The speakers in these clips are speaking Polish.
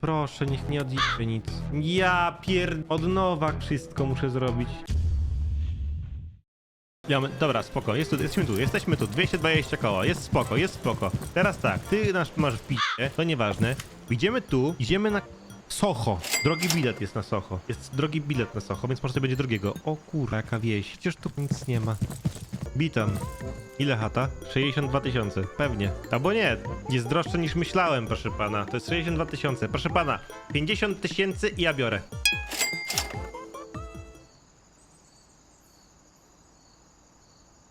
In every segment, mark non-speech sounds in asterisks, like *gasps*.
Proszę, niech nie odjedzie nic. Ja pier... Od nowa wszystko muszę zrobić. Ja my... Dobra, spoko, jest tu, jesteśmy tu, jesteśmy tu, 220 koła, jest spoko, jest spoko. Teraz tak, ty nasz masz w picie, to nieważne. Idziemy tu, idziemy na Socho. Drogi bilet jest na Socho. Jest drogi bilet na Socho, więc może to będzie drugiego. O kurwa, jaka wieś. Przecież tu nic nie ma. Witam. Ile chata? 62 tysiące. Pewnie. Albo nie. Jest droższe niż myślałem, proszę pana. To jest 62 tysiące. Proszę pana, 50 tysięcy i ja biorę.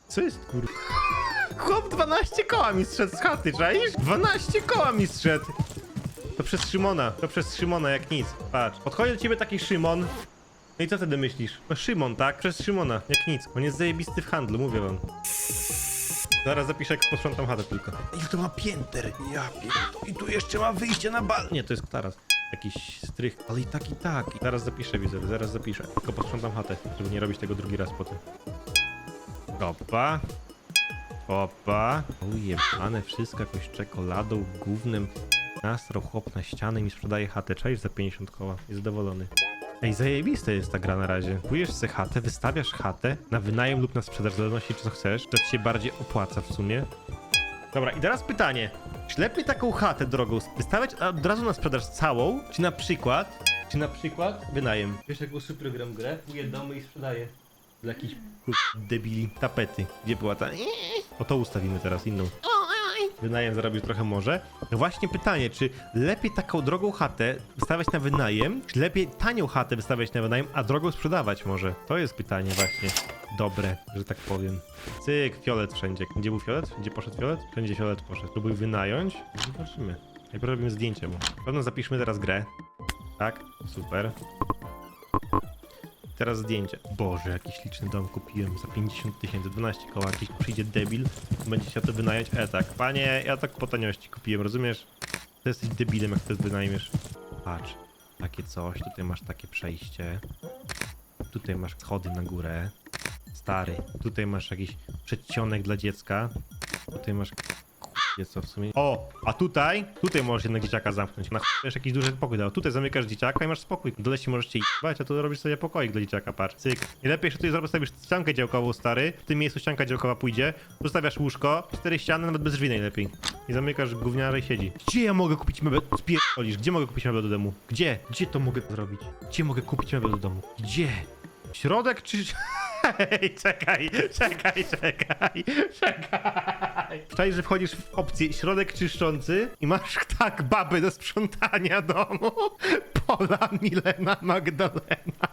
Co jest kurwa? Chłop 12 koła mi strzedł z chaty, czaisz? 12 koła mi strzedł. To przez Szymona, to przez Szymona jak nic. Patrz, podchodzi do ciebie taki Szymon. No i co wtedy myślisz? No Szymon, tak? Przez Szymona, jak nic. On jest zajebisty w handlu, mówię wam. Zaraz zapiszę, jak posprzątam chatę tylko. Ile to ma pięter? Ja pierdolę. I tu jeszcze ma wyjście na bal... Nie, to jest taras. Jakiś strych, ale i tak, i tak. Zaraz zapiszę, widzę, zaraz zapiszę. Tylko posprzątam chatę, żeby nie robić tego drugi raz potem. Opa. Opa. Ujebane wszystko jakoś czekoladą, gównem. Nastrał chłop na ścianę i mi sprzedaje chatę. Czaisz za 50 koła. Jest zadowolony. Ej, zajebista jest ta gra na razie. Kupujesz sobie chatę, wystawiasz chatę na wynajem lub na sprzedaż, w zależności co chcesz. To ci się bardziej opłaca w sumie. Dobra, i teraz pytanie. Czy lepiej taką chatę drogą wystawiać a od razu na sprzedaż całą, czy na przykład, czy na przykład wynajem? Wiesz, jaką super gram grę? Kupuję domy i sprzedaję. Dla jakichś kur... debili tapety. Gdzie była ta... O to ustawimy teraz, inną. Wynajem zarobić trochę może. No właśnie pytanie, czy lepiej taką drogą chatę wystawiać na wynajem, czy lepiej tanią chatę wystawiać na wynajem, a drogą sprzedawać może? To jest pytanie właśnie. Dobre, że tak powiem. Cyk, fiolet wszędzie. Gdzie był fiolet? Gdzie poszedł fiolet? Wszędzie fiolet poszedł. Próbuj wynająć. Zobaczymy. Najpierw robimy zdjęcie mu. Pewno zapiszmy teraz grę. Tak, super. Teraz zdjęcie. Boże, jaki śliczny dom kupiłem za 50 tysięcy, 12 koła. Jakiś przyjdzie debil, będzie chciał to wynająć. E tak, panie, ja tak po taniości kupiłem, rozumiesz? Ty jesteś debilem, jak to wynajmiesz. Patrz, takie coś, tutaj masz takie przejście. Tutaj masz schody na górę. Stary, tutaj masz jakiś przedsionek dla dziecka. Tutaj masz w sumie. O, a tutaj, tutaj możesz jednak dzieciaka zamknąć. Na ch... jakiś duży pokój dał. Tutaj zamykasz dzieciaka i masz spokój. W dole się możesz cię jebać, a tu robisz sobie pokoik dla dzieciaka, patrz. Cyk. I lepiej, że tutaj zrobisz ściankę działkową, stary. W tym miejscu ścianka działkowa pójdzie. Tu stawiasz łóżko, cztery ściany, nawet bez drzwi najlepiej. I zamykasz gówniarę i siedzi. Gdzie ja mogę kupić meble? Spierdolisz. Gdzie mogę kupić meble do domu? Gdzie? Gdzie to mogę zrobić? Gdzie mogę kupić meble do domu? Gdzie? Środek czy... *laughs* Hej, czekaj, czekaj, czekaj, czekaj. Czekaj, że wchodzisz w opcję środek czyszczący i masz *laughs* tak baby do sprzątania domu. *laughs* Pola Milena Magdalena.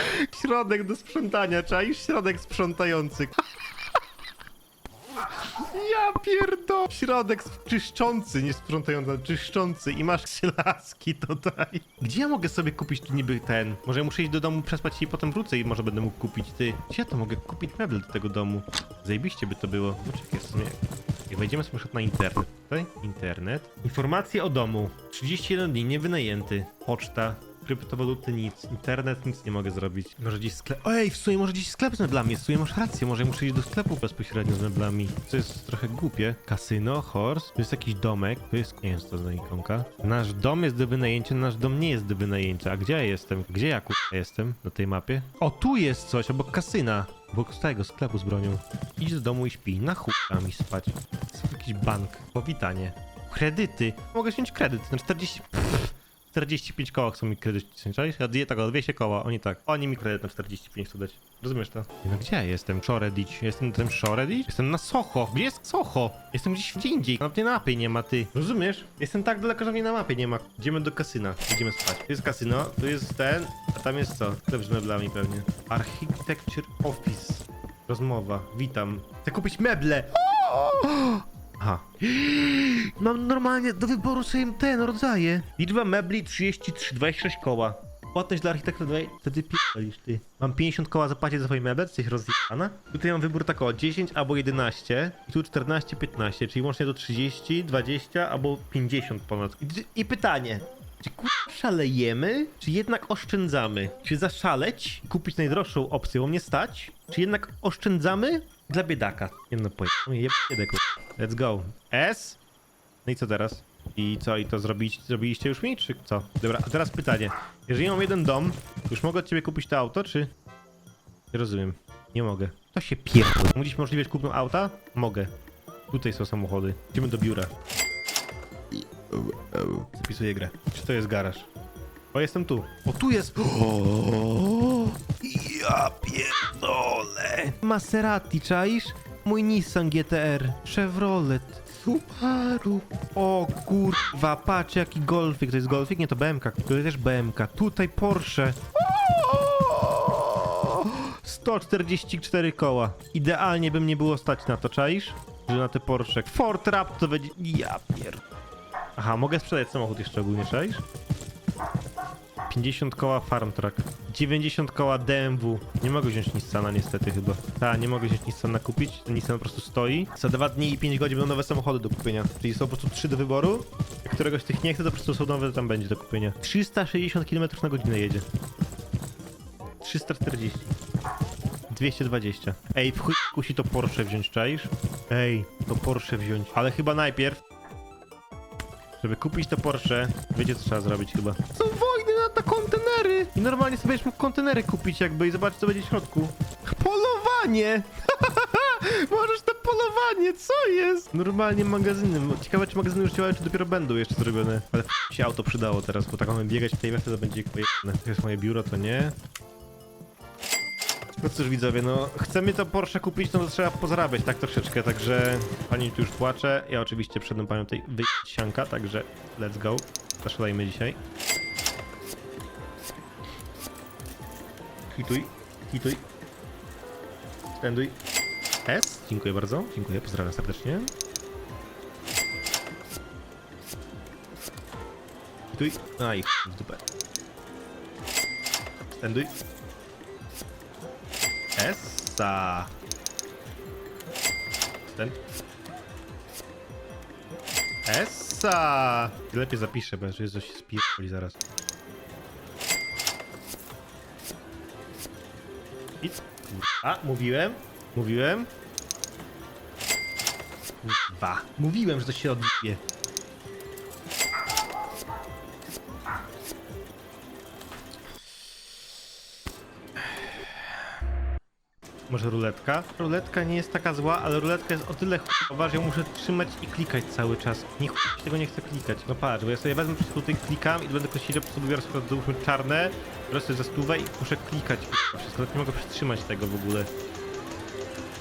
*laughs* Środek do sprzątania, czaisz? Środek sprzątający. Ja pierdo... Środek czyszczący, nie sprzątający, czyszczący i masz laski tutaj. Gdzie ja mogę sobie kupić tu niby ten? Może ja muszę iść do domu, przespać i potem wrócę i może będę mógł kupić ty. Gdzie ja to mogę kupić meble do tego domu? Zajebiście by to było. No czekaj, w sumie... Jak wejdziemy sobie na internet, tutaj internet, informacje o domu, 31 dni niewynajęty, poczta, kryptowaluty nic, internet nic nie mogę zrobić. Może gdzieś sklep, ej w sumie może gdzieś sklep z meblami, w sumie masz rację, może muszę iść do sklepu bezpośrednio z meblami, co jest trochę głupie. Kasyno, horse, tu jest jakiś domek, tu jest, nie wiem co to za ikonka. Nasz dom jest do wynajęcia, nasz dom nie jest do wynajęcia, a gdzie ja jestem? Gdzie ja ku... jestem na tej mapie? O, tu jest coś, obok kasyna. Obok tego sklepu z bronią. Idź do domu i śpi. Na chuj mi spać. Jakiś bank. Powitanie. Kredyty. Mogę wziąć kredyt na 40... Pff, 45 koła chcą mi kredyt czaisz? Ja daję tego 200 koła, oni tak. Oni mi kredyt na 45 chcą dać. Rozumiesz to? No gdzie jestem? Shoreditch. Jestem na tym Shoreditch? Jestem na Soho. Gdzie jest Soho? Jestem gdzieś gdzie indziej. Na tej mapie nie ma, ty. Rozumiesz? Jestem tak daleko, że mnie na mapie nie ma. Idziemy do kasyna. Idziemy spać. Tu jest kasyno, tu jest ten, a tam jest co? Sklep z meblami pewnie. Architecture Office. Rozmowa. Witam. Chcę kupić meble. Aha. Mam normalnie do wyboru sobie ten rodzaje. Liczba mebli 33, 26 koła. Płatność dla architekta, dawaj, wtedy pierdolisz ty. Mam 50 koła zapłacić za swoje meble, jesteś rozjebana? Tutaj mam wybór tak o 10 albo 11. I tu 14, 15, czyli łącznie do 30, 20 albo 50 ponad. I, i pytanie. Czy kurwa szalejemy, czy jednak oszczędzamy? Czy zaszaleć, kupić najdroższą opcję, bo mnie stać? Czy jednak oszczędzamy dla biedaka? Nie no, pojechał mnie jeb- biedę, kurwa. Let's go. S? No i co teraz? I co, i to zrobić, zrobiliście już mi, czy co? Dobra, a teraz pytanie. Jeżeli mam jeden dom, już mogę od ciebie kupić to auto, czy... Nie rozumiem. Nie mogę. To się pierdol. Mówisz możliwość kupno auta? Mogę. Tutaj są samochody. Idziemy do biura. Zapisuję grę. Czy to jest garaż? O, jestem tu. O, tu jest! *gasps* O, ja pierdolę! Maserati, czaisz? Mój Nissan GTR, Chevrolet, Subaru. O kurwa, patrz jaki golfik. To jest golfik? Nie, to BMK. To jest też BMK. Tutaj Porsche. O! 144 koła. Idealnie by mnie było stać na to, czaisz? Że na te Porsche. Ford Raptor to będzie... Ja pier... Aha, mogę sprzedać samochód jeszcze ogólnie, czaisz? 50 koła Farm Truck, 90 koła DMW. Nie mogę wziąć Nissana niestety chyba. Tak, nie mogę wziąć Nissana kupić, ten Nissan po prostu stoi. Za 2 dni i 5 godzin będą nowe samochody do kupienia. Czyli są po prostu 3 do wyboru. Jak któregoś tych nie chcę, to po prostu są nowe, tam będzie do kupienia. 360 km na godzinę jedzie. 340. 220. Ej, w chuj kusi to Porsche wziąć, czaisz? Ej, to Porsche wziąć. Ale chyba najpierw żeby kupić to Porsche, wiecie co trzeba zrobić chyba. Te I normalnie sobie będziesz mógł kontenery kupić jakby i zobaczyć co będzie w środku. Polowanie! *laughs* Możesz to polowanie, co jest? Normalnie magazyny. Ciekawe czy magazyny już działają, czy dopiero będą jeszcze zrobione. Ale f- się auto przydało teraz, bo tak mamy biegać w tej wersji, to będzie pojemne. To jest moje biuro, to nie. No cóż widzowie, no chcemy to Porsche kupić, no to trzeba pozarabiać tak troszeczkę, także pani tu już płacze. Ja oczywiście przed panią tej wysianka, także let's go. Zaszalejmy dzisiaj. Hituj, hituj. Standuj. S, dziękuję bardzo, dziękuję, pozdrawiam serdecznie. Hituj, a i ch- w dupę. Standuj. Essa. Ten. Essa. Lepiej zapiszę, bo że coś spierdoli zaraz. I A, mówiłem, mówiłem. Kurwa. Mówiłem, że to się odbije. Może ruletka? Ruletka nie jest taka zła, ale ruletka jest o tyle chujowa, że ją muszę trzymać i klikać cały czas. Nie chuj, tego nie chcę klikać. No patrz, bo ja sobie wezmę prostu tutaj klikam i będę kosić, po prostu biorę sobie załóżmy czarne, biorę sobie za stówę i muszę klikać k***a, wszystko, nie mogę przytrzymać tego w ogóle.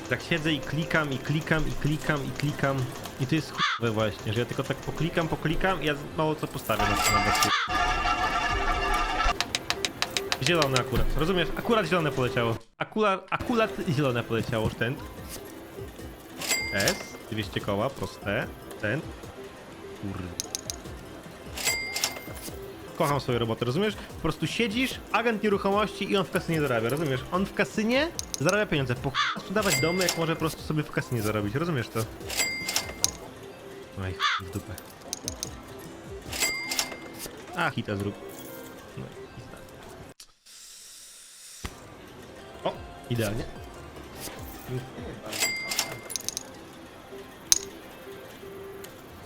Tak siedzę i klikam, i klikam, i klikam, i klikam. I to jest chujowe właśnie, że ja tylko tak poklikam, poklikam i ja mało co postawię na stronę właśnie. Zielone akurat, rozumiesz? Akurat zielone poleciało. Akurat, akurat zielone poleciało, ten. S, 200 koła, proste. Ten. Kurde. Kocham swoją robotę, rozumiesz? Po prostu siedzisz, agent nieruchomości i on w kasynie zarabia, rozumiesz? On w kasynie zarabia pieniądze. Po chuj sprzedawać domy, jak może po prostu sobie w kasynie zarobić, rozumiesz to? Oj, w dupę. A, hita zrób. No idealnie.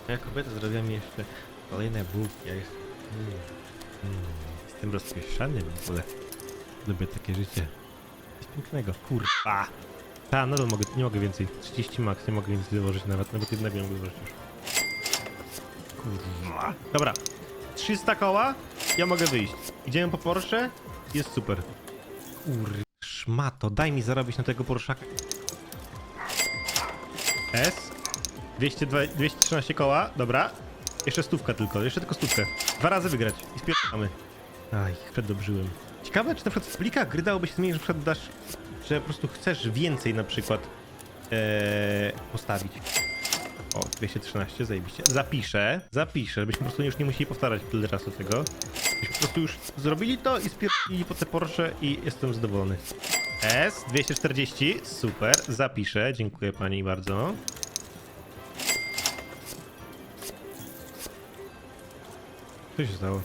Ja kobieta zrobiła mi jeszcze kolejne bułki. Ja jest... mm, mm, jestem rozpieszczany w ogóle. Lubię takie życie. Coś pięknego. Kurwa. Ta, nadal mogę, nie mogę więcej. 30 max, nie mogę więcej dołożyć nawet. Nawet jednego nie mogę dołożyć już. Kurwa. Dobra. 300 koła, ja mogę wyjść. Idziemy po Porsche, jest super. Kur... Szmato, daj mi zarobić na tego Porszaka. S. 202, 213 koła, dobra. Jeszcze stówka tylko, jeszcze tylko stówkę. Dwa razy wygrać i spierdamy. Aj, przedobrzyłem. Ciekawe, czy na przykład w plikach gry dałoby się zmienić, że na dasz, że po prostu chcesz więcej na przykład ee, postawić. O, 213, zajebiście. Zapiszę, zapiszę, żebyśmy po prostu już nie musieli powtarzać tyle razy tego. Byśmy po prostu już zrobili to i spierdolili po te Porsche i jestem zadowolony. S, 240, super, zapiszę, dziękuję pani bardzo. Co się stało?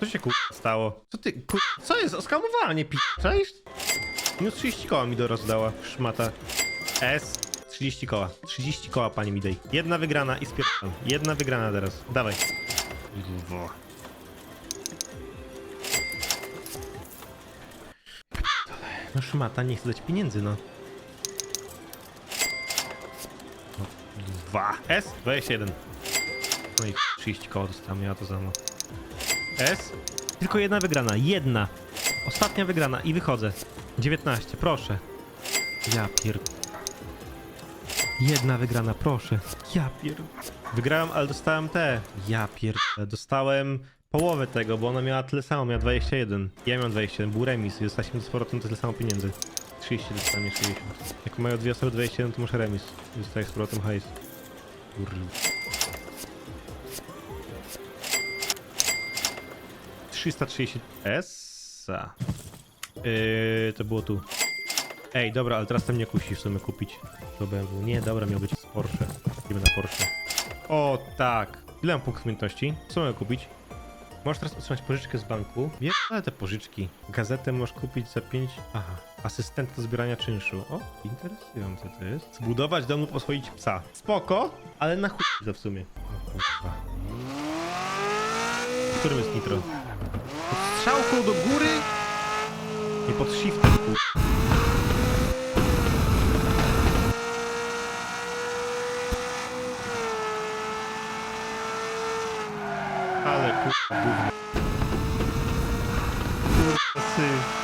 Co się kur... stało? Co ty, kur... Co jest? Oskamowała mnie pi... Cześć? Minus 30 koła mi do rozdała, szmata. S, 30 koła. 30 koła, pani mi dej. Jedna wygrana i spierdam. Jedna wygrana teraz. Dawaj. Wo. No szmata, nie chce dać pieniędzy, no. no. Dwa. S? 21. No i 30 koła dostałem, ja to samo. S? Tylko jedna wygrana. Jedna. Ostatnia wygrana i wychodzę. 19, proszę. Ja pier... Jedna wygrana, proszę. Ja pier... Wygrałem, ale dostałem te. Ja pier... Dostałem połowę tego, bo ona miała tyle samo, miała 21. Ja miałem 21, był remis i dostaliśmy z powrotem tyle samo pieniędzy. 30 dostałem, nie 60. Jak mają dwie osoby 21, to masz remis. I dostajesz z powrotem hajs. Kurwa. 330 S. Yy, to było tu. Ej, dobra, ale teraz tam nie kusi w sumie kupić. To BMW. Nie, dobra, miał być z Porsche. Idziemy na Porsche. O, tak. Ile mam punktów umiejętności? Co mogę kupić? Możesz teraz otrzymać pożyczkę z banku. Wiesz, ale te pożyczki. Gazetę możesz kupić za 5. Aha. Asystent do zbierania czynszu. O, interesujące to jest. Zbudować dom lub oswoić psa. Spoko, ale na chuj to w sumie. O kurwa. W którym jest nitro? Pod strzałką do góry? Nie pod shiftem, kurwa, Kurwa, syf.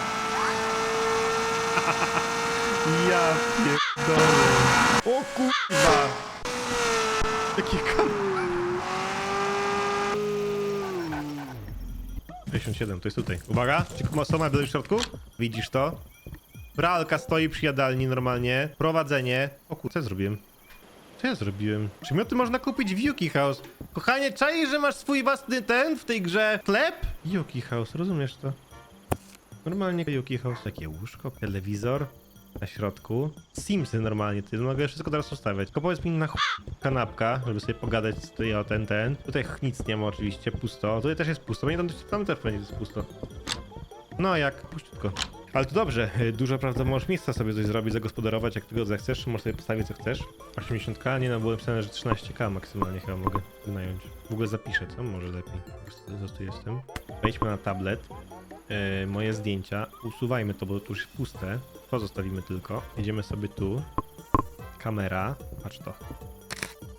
Ja pierdolę. O kurwa. Jakie kam... 57, to jest tutaj. Uwaga, czy była w środku? Widzisz to? Pralka stoi przy jadalni normalnie. Prowadzenie. O kur... co zrobiłem? Co ja zrobiłem? Przymioty można kupić w Yuki House. Kochanie, czaisz, że masz swój własny ten w tej grze? Chleb? Yuki House, rozumiesz to? Normalnie Yuki House. Takie łóżko, telewizor na środku. Simsy normalnie, ty mogę wszystko teraz ustawiać. Tylko powiedz mi na ch... kanapka, żeby sobie pogadać tutaj o ten, ten. Tutaj nic nie ma oczywiście, pusto. Tutaj też jest pusto, nie tam, tam też będzie jest pusto. No jak, puściutko. Ale to dobrze, dużo prawda możesz miejsca sobie coś zrobić, zagospodarować jak tego zechcesz, możesz sobie postawić co chcesz. 80k, nie no, było napisane, że 13k maksymalnie chyba mogę wynająć. W ogóle zapiszę, co? Może lepiej. Zaraz tu jestem. Wejdźmy na tablet. Yy, moje zdjęcia. Usuwajmy to, bo to już jest puste. To zostawimy tylko. Jedziemy sobie tu. Kamera. Patrz to.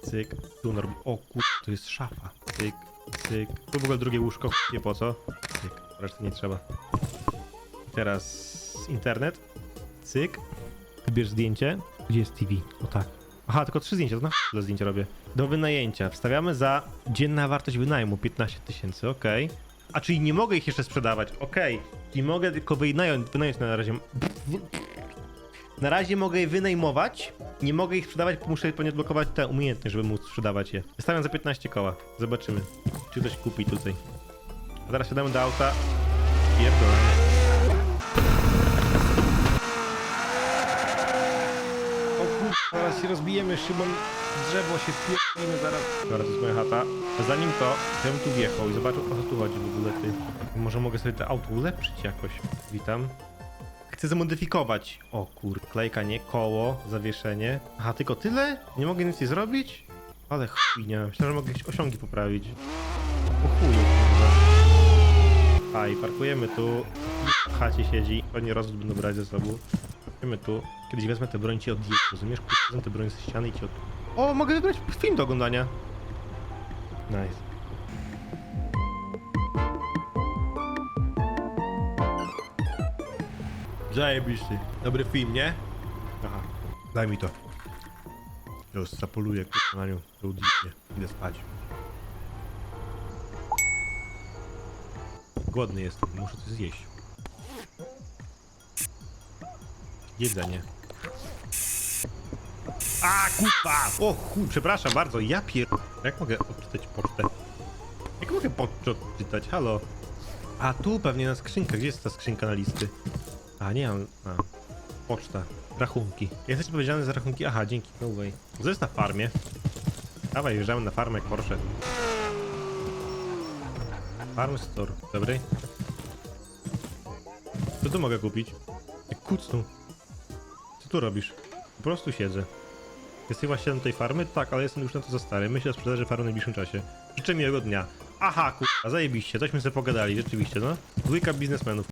Cyk. Tu norm... O kur... to jest szafa. Cyk, cyk. Tu w ogóle drugie łóżko. Nie po co. Cyk. Reszty nie trzeba. Teraz internet. Cyk. Wybierz zdjęcie. Gdzie jest TV? O tak. Aha, tylko trzy zdjęcia, to na za zdjęcia robię. Do wynajęcia. Wstawiamy za dzienna wartość wynajmu 15 tysięcy, okej. A czyli nie mogę ich jeszcze sprzedawać, okej. Czyli mogę tylko wynająć, wynająć na razie. Na razie mogę je wynajmować, nie mogę ich sprzedawać, bo muszę pewnie odblokować tę umiejętność, żeby móc sprzedawać je. Wystawiam za 15 koła. Zobaczymy, czy ktoś kupi tutaj. A teraz siadamy do auta. Pierdolę. Się rozbijemy, Szymon. Drzewo się wpierdolimy zaraz. Dobra, to jest moja chata. Zanim to, ja bym tu wjechał i zobaczył o co tu chodzi w ogóle ty. Może mogę sobie to auto ulepszyć jakoś. Witam. Chcę zamodyfikować. O kur... klejka nie, koło, zawieszenie. Aha, tylko tyle? Nie mogę nic nie zrobić? Ale chujnia. Myślałem, że mogę jakieś osiągi poprawić. O chuju, kurwa. A i parkujemy tu. W chacie siedzi. Pewnie rozwód będą brać ze sobą. Parkujemy tu. Kiedyś wezmę tę broń ci od rozumiesz? Wezmę tę broń ze ściany i ci od... O, mogę wybrać film do oglądania. Nice. Zajebisty. Dobry film, nie? Aha. Daj mi to. Już zapoluję kurwa na nią. To udźwignie. Idę spać. Głodny jestem, muszę coś zjeść. Jedzenie. A kurwa! O chuj, przepraszam bardzo, ja pier... Jak mogę odczytać pocztę? Jak mogę pocztę odczytać? Halo? A tu pewnie na skrzynkę. Gdzie jest ta skrzynka na listy? A nie mam. A. Poczta. Rachunki. Jesteś odpowiedzialny za rachunki? Aha, dzięki. No way. Co jest na farmie? Dawaj, wjeżdżamy na farmę Porsche. Farm Store. Dobry. Co tu mogę kupić? Jak. Tu robisz? Po prostu siedzę. Jesteś właścicielem tej farmy? Tak, ale jestem już na to za stary. Myślę o sprzedaży farmy w najbliższym czasie. Życzę miłego dnia. Aha, kurwa, zajebiście, tośmy sobie pogadali, rzeczywiście, no. Dwójka biznesmenów.